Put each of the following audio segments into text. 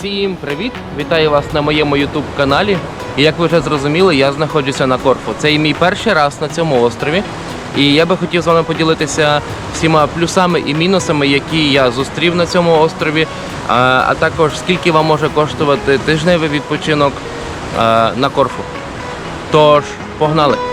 Всім привіт! Вітаю вас на моєму YouTube каналі. І як ви вже зрозуміли, я знаходжуся на Корфу. Це і мій перший раз на цьому острові. І я би хотів з вами поділитися всіма плюсами і мінусами, які я зустрів на цьому острові, а, також скільки вам може коштувати тижневий відпочинок на Корфу. Тож, погнали!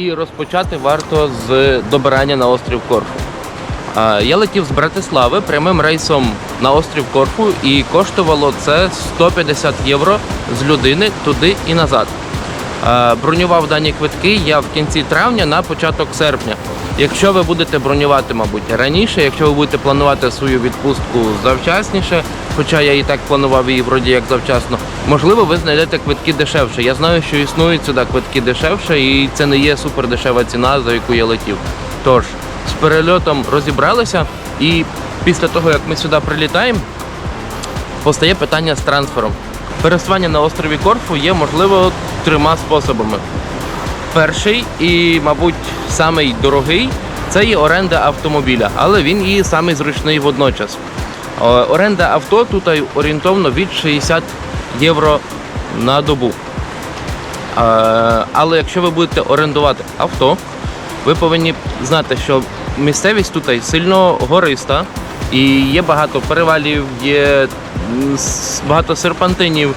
І розпочати варто з добирання на острів Корфу. Я летів з Братислави прямим рейсом на острів Корфу і коштувало це 150 євро з людини туди і назад. Бронював дані квитки я в кінці травня на початок серпня. Якщо ви будете бронювати, мабуть, раніше, якщо ви будете планувати свою відпустку завчасніше, хоча я і так планував її вроді як завчасно, можливо, ви знайдете квитки дешевше. Я знаю, що існують сюди квитки дешевше, і це не є супер дешева ціна, за яку я летів. Тож, з перельотом розібралися, і після того, як ми сюди прилітаємо, постає питання з трансфером. Пересування на острові Корфу є можливо трьома способами. Перший і, мабуть, самий дорогий це є оренда автомобіля, але він і самий зручний водночас. Е, Оренда авто тут орієнтовно від 60 євро на добу. Е, Але якщо ви будете орендувати авто, ви повинні знати, що місцевість тут сильно гориста, і є багато перевалів, є багато серпантинів,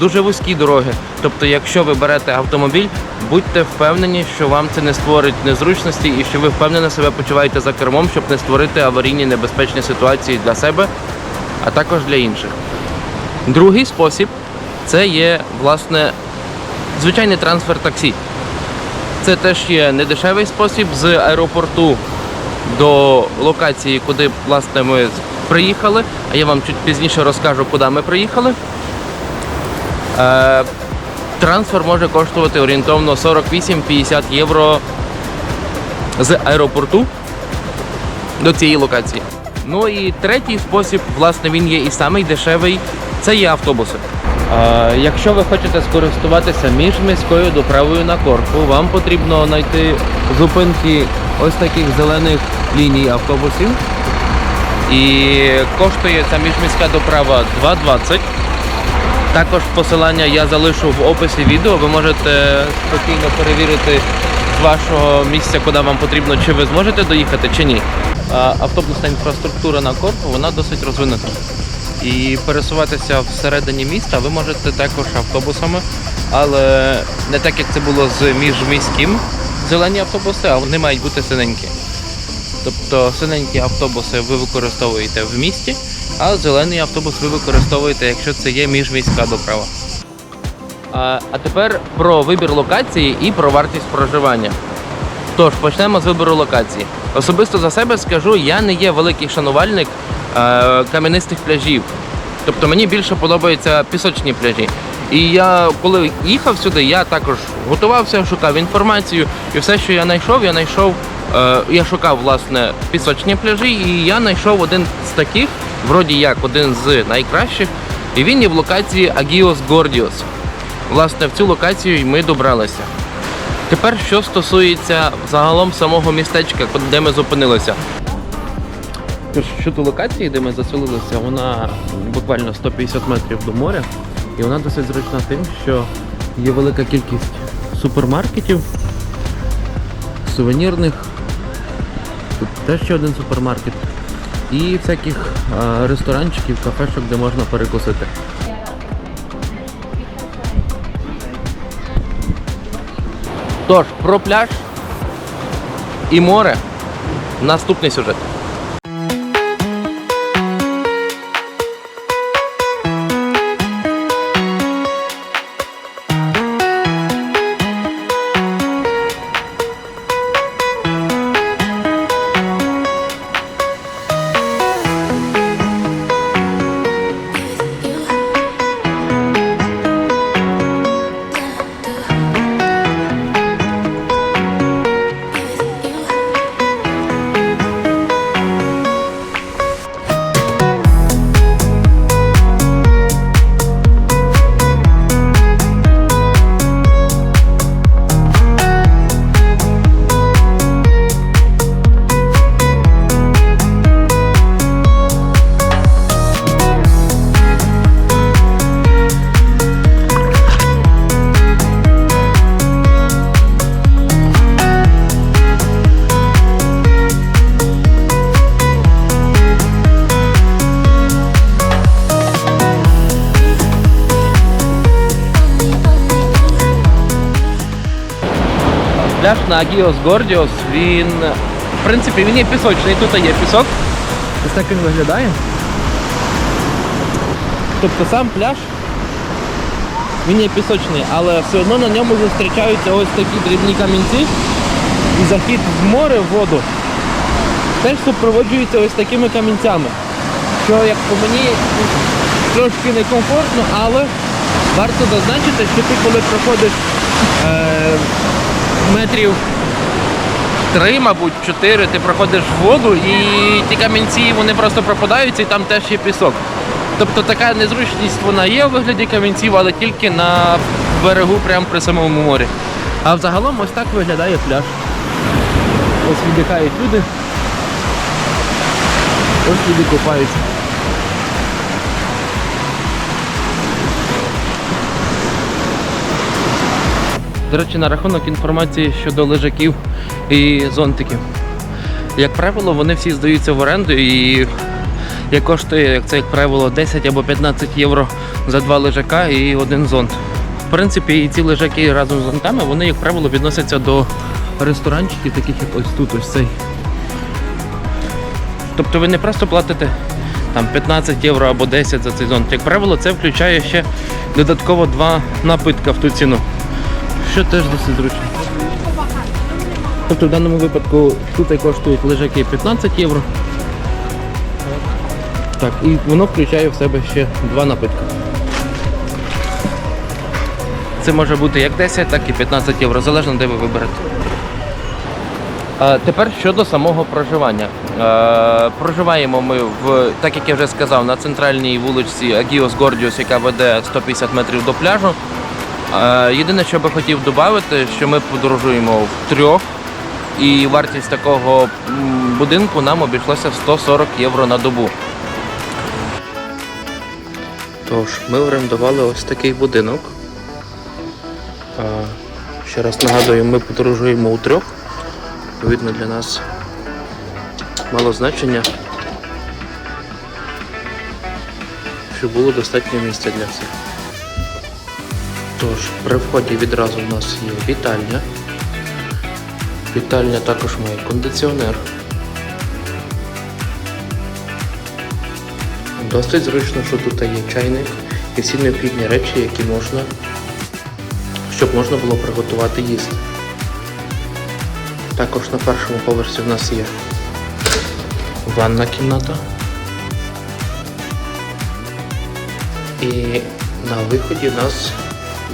дуже вузькі дороги. Тобто, якщо ви берете автомобіль, будьте впевнені, що вам це не створить незручності і що ви впевнено себе почуваєте за кермом, щоб не створити аварійні небезпечні ситуації для себе, а також для інших. Другий спосіб це є власне звичайний трансфер таксі. Це теж є недешевий спосіб з аеропорту до локації, куди власне ми приїхали. А я вам чуть пізніше розкажу, куди ми приїхали. Е, трансфер може коштувати орієнтовно 48-50 євро з аеропорту до цієї локації. Ну і третій спосіб, власне, він є і самий дешевий, це є автобуси. Якщо ви хочете скористуватися міжміською доправою на Корфу, вам потрібно знайти зупинки ось таких зелених ліній автобусів. І коштує ця міжміська доправа 2,20. Також посилання я залишу в описі відео. Ви можете спокійно перевірити з вашого місця, куди вам потрібно, чи ви зможете доїхати, чи ні. Автобусна інфраструктура на Корфу вона досить розвинута. І пересуватися всередині міста ви можете також автобусами, але не так як це було з міжміським зелені автобуси, а вони мають бути синенькі. Тобто синенькі автобуси ви використовуєте в місті, а зелений автобус ви використовуєте, якщо це є міжміська доправа. А, а тепер про вибір локації і про вартість проживання. Тож, почнемо з вибору локації. Особисто за себе скажу, я не є великий шанувальник е, кам'янистих пляжів. Тобто мені більше подобаються пісочні пляжі. І я, коли їхав сюди, я також готувався, шукав інформацію, і все, що я знайшов, я знайшов, я шукав власне пісочні пляжі, і я знайшов один з таких, вроді як один з найкращих, і він є в локації Агіос Гордіос. Власне, в цю локацію ми добралися. Тепер, що стосується загалом самого містечка, де ми зупинилися. Щодо локації, де ми заселилися, вона буквально 150 метрів до моря, і вона досить зручна тим, що є велика кількість супермаркетів, сувенірних. Тут теж ще один супермаркет. І всяких ресторанчиків, кафешок, де можна перекусити. Тож, про пляж і море. Наступний сюжет. Пляж на Агіос Гордіос, він, в принципі, він є пісочний, тут є пісок. Ось так він виглядає. Тобто сам пляж він є пісочний, але все одно на ньому зустрічаються ось такі дрібні камінці. І захід в море в воду теж супроводжується ось такими камінцями. Що, як по мені, трошки некомфортно, але варто зазначити, що ти коли проходиш е, метрів три, мабуть, чотири, ти проходиш в воду і ті камінці вони просто пропадаються і там теж є пісок. Тобто така незручність вона є у вигляді камінців, але тільки на берегу прямо при самому морі. А взагалом ось так виглядає пляж. Ось віддихають люди. Ось люди купаються. До речі, на рахунок інформації щодо лежаків і зонтиків. Як правило, вони всі здаються в оренду і як коштує, як це як правило, 10 або 15 євро за два лежака і один зонт. В принципі, і ці лежаки разом з зонтами, вони, як правило, відносяться до ресторанчиків, таких як ось тут, ось цей. Тобто ви не просто платите там 15 євро або 10 за цей зонт. Як правило, це включає ще додатково два напитка в ту ціну. Що теж досить зручно. Тобто в даному випадку тут коштують лежаки 15 євро. Так, і воно включає в себе ще два напитки. Це може бути як 10, так і 15 євро, залежно де ви виберете. А, тепер щодо самого проживання. Е, проживаємо ми в, так як я вже сказав, на центральній вулиці Агіос Гордіус, яка веде 150 метрів до пляжу. Е, єдине, що би хотів додати, що ми подорожуємо в трьох, і вартість такого будинку нам обійшлося в 140 євро на добу. Тож, ми орендували ось такий будинок. Е, Ще раз нагадую, ми подорожуємо у трьох. Відповідно, для нас мало значення, щоб було достатньо місця для всіх. Тож, при вході відразу в нас є вітальня. Вітальня також має кондиціонер. Досить зручно, що тут є чайник і всі необхідні речі, які можна, щоб можна було приготувати їсти. Також на першому поверсі в нас є ванна кімната. І на виході в нас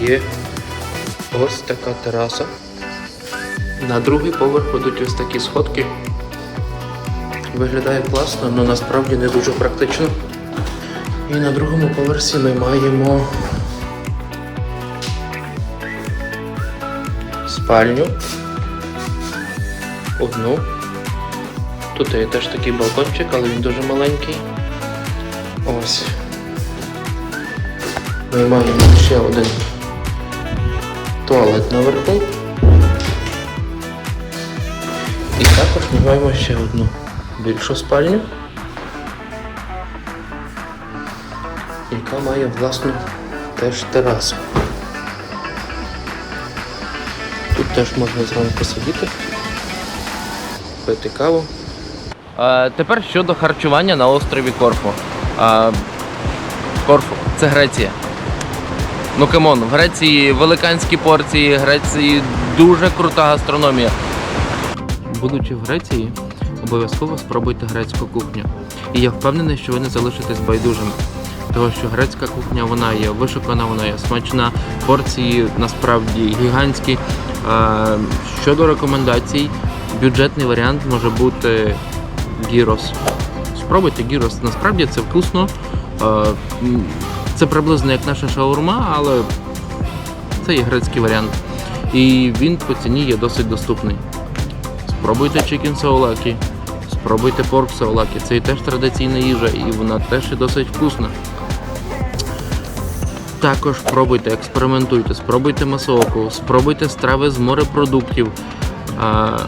є ось така тераса. На другий поверх ведуть ось такі сходки. Виглядає класно, але насправді не дуже практично. І на другому поверсі ми маємо спальню. Одну. Тут є теж такий балкончик, але він дуже маленький. Ось. Ми маємо ще один туалет наверху. І також ми маємо ще одну більшу спальню, яка має власну теж терасу. Тут теж можна зранку сидіти, пити каву. А, тепер щодо харчування на острові Корфу. А, Корфу це Греція. Ну камон, в Греції великанські порції, в Греції дуже крута гастрономія. Будучи в Греції, обов'язково спробуйте грецьку кухню. І я впевнений, що ви не залишитесь байдужими. Тому що грецька кухня вона є вишукана, вона є смачна, порції насправді гігантські. Е, Щодо рекомендацій, бюджетний варіант може бути гірос. Спробуйте гірос. Насправді це вкусно. Це приблизно як наша шаурма, але це є грецький варіант. І він по ціні є досить доступний. Спробуйте chicken souvlaki, спробуйте порк souvlaki. Це і теж традиційна їжа, і вона теж є досить вкусна. Також пробуйте, експериментуйте, спробуйте масовку, спробуйте страви з морепродуктів. А,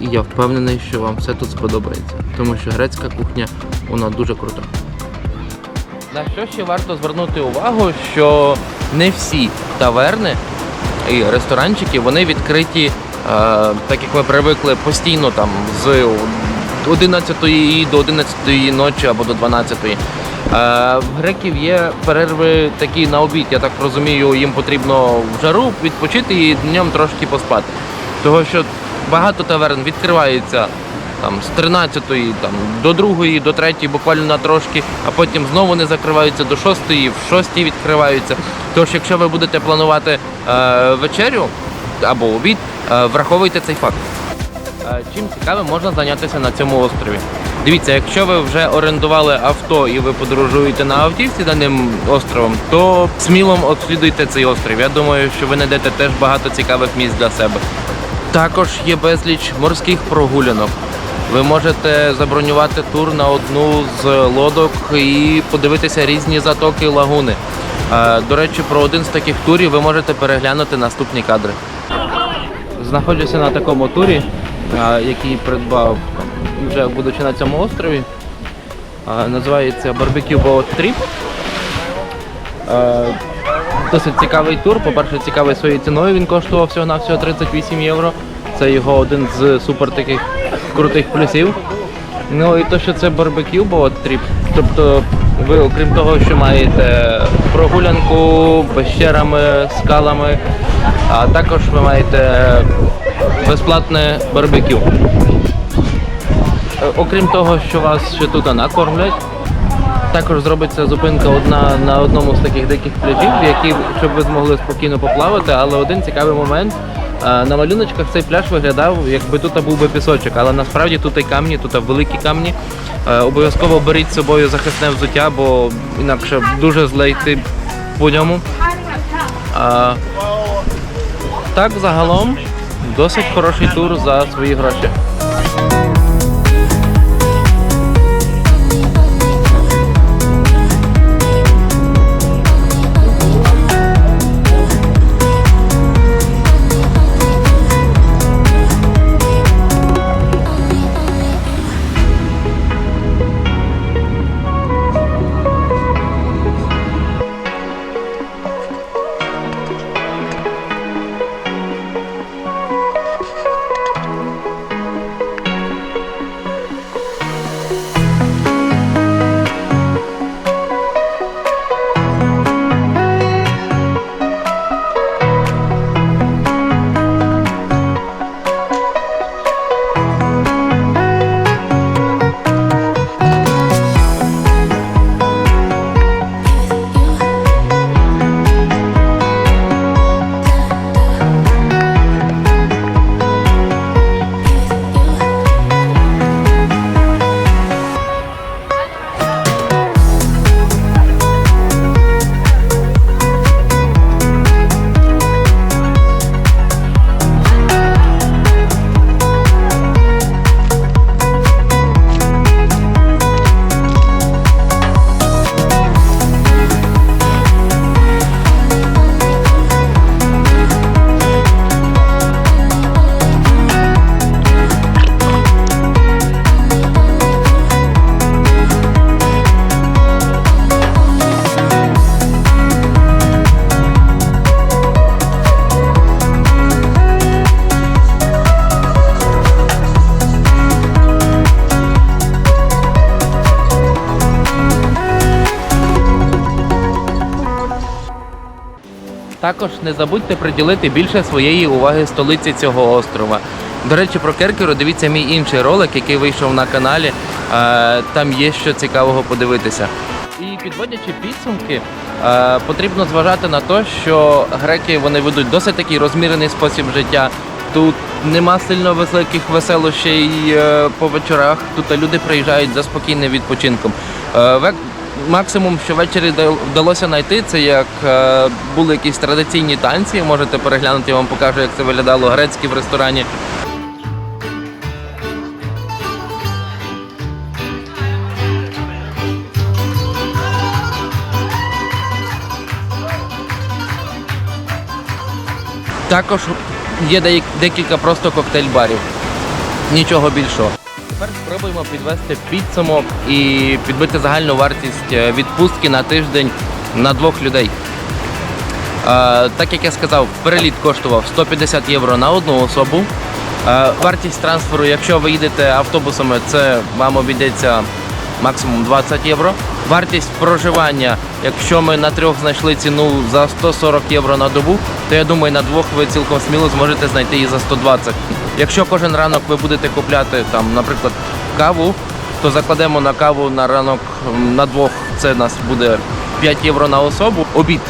і я впевнений, що вам все тут сподобається, тому що грецька кухня вона дуже крута. На що ще варто звернути увагу, що не всі таверни і ресторанчики вони відкриті так як ми привикли постійно там з 11 до 11 ночі або до 12. Е, В греків є перерви такі на обід. Я так розумію, їм потрібно в жару відпочити і днем трошки поспати. Того що багато таверн відкриваються там з 13 там, до 2, до 3 буквально на трошки, а потім знову не закриваються до 6, в 6 відкриваються. Тож, якщо ви будете планувати е, вечерю або обід, е, враховуйте цей факт. Е, Чим цікавим можна зайнятися на цьому острові? Дивіться, якщо ви вже орендували авто і ви подорожуєте на автівці даним островом, то сміло обслідуйте цей острів. Я думаю, що ви знайдете теж багато цікавих місць для себе. Також є безліч морських прогулянок. Ви можете забронювати тур на одну з лодок і подивитися різні затоки і лагуни. До речі, про один з таких турів ви можете переглянути наступні кадри. Знаходжуся на такому турі, який придбав вже будучи на цьому острові. Називається Barbecue Boat Trip. Досить цікавий тур. По-перше, цікавий своєю ціною. Він коштував всього на всього 38 євро. Це його один з супер таких крутих плюсів. Ну і то, що це барбекю boat trip, тобто ви, окрім того, що маєте прогулянку пещерами, скалами, а також ви маєте безплатне барбекю. Е, Окрім того, що вас ще тут накормлять, також зробиться зупинка одна на одному з таких диких пляжів, які щоб ви змогли спокійно поплавати. Але один цікавий момент. На малюночках цей пляж виглядав, якби тут був би пісочок, але насправді тут і камні, тут великі камні. Е, Обов'язково беріть з собою захисне взуття, бо інакше дуже зле йти по ньому. Так, загалом, досить хороший тур за свої гроші. Також не забудьте приділити більше своєї уваги столиці цього острова. До речі, про Керкеру дивіться мій інший ролик, який вийшов на каналі. Е, Там є що цікавого подивитися. І підводячи підсумки, е, потрібно зважати на те, що греки вони ведуть досить такий розмірений спосіб життя. Тут нема сильно високих веселощей е, по вечорах. Тут люди приїжджають за спокійним відпочинком. Максимум, що ввечері вдалося знайти, це як е, були якісь традиційні танці. Можете переглянути, я вам покажу, як це виглядало грецькі в ресторані. Також є декілька просто коктейль-барів. Нічого більшого. Спробуємо підвести підсумок і підбити загальну вартість е, відпустки на тиждень на двох людей. так як я сказав, переліт коштував 150 євро на одну особу. Е, вартість трансферу, якщо ви їдете автобусами, це вам обійдеться максимум 20 євро. Вартість проживання, якщо ми на трьох знайшли ціну за 140 євро на добу, то я думаю, на двох ви цілком сміло зможете знайти її за 120. Якщо кожен ранок ви будете купляти там, наприклад, каву, то закладемо на каву на ранок на двох. Це нас буде 5 євро на особу. Обід.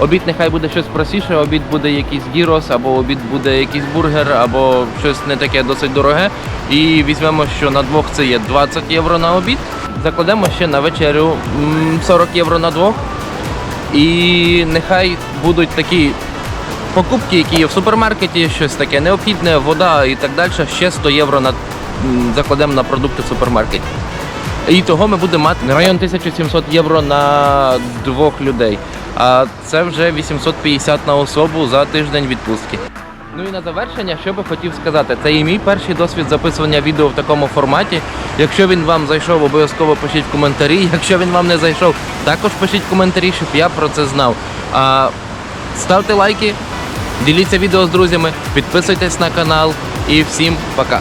Обід нехай буде щось простіше, обід буде якийсь гірос, або обід буде якийсь бургер, або щось не таке досить дороге. І візьмемо, що на двох це є 20 євро на обід. Закладемо ще на вечерю 40 євро на двох. І нехай будуть такі покупки, які є в супермаркеті, щось таке необхідне, вода і так далі. Ще 100 євро на, закладемо на продукти в супермаркеті. І того ми будемо мати район 1700 євро на двох людей. А це вже 850 на особу за тиждень відпустки. Ну і на завершення, що би хотів сказати, це і мій перший досвід записування відео в такому форматі. Якщо він вам зайшов, обов'язково пишіть коментарі. Якщо він вам не зайшов, також пишіть коментарі, щоб я про це знав. А, ставте лайки, діліться відео з друзями, підписуйтесь на канал і всім пока.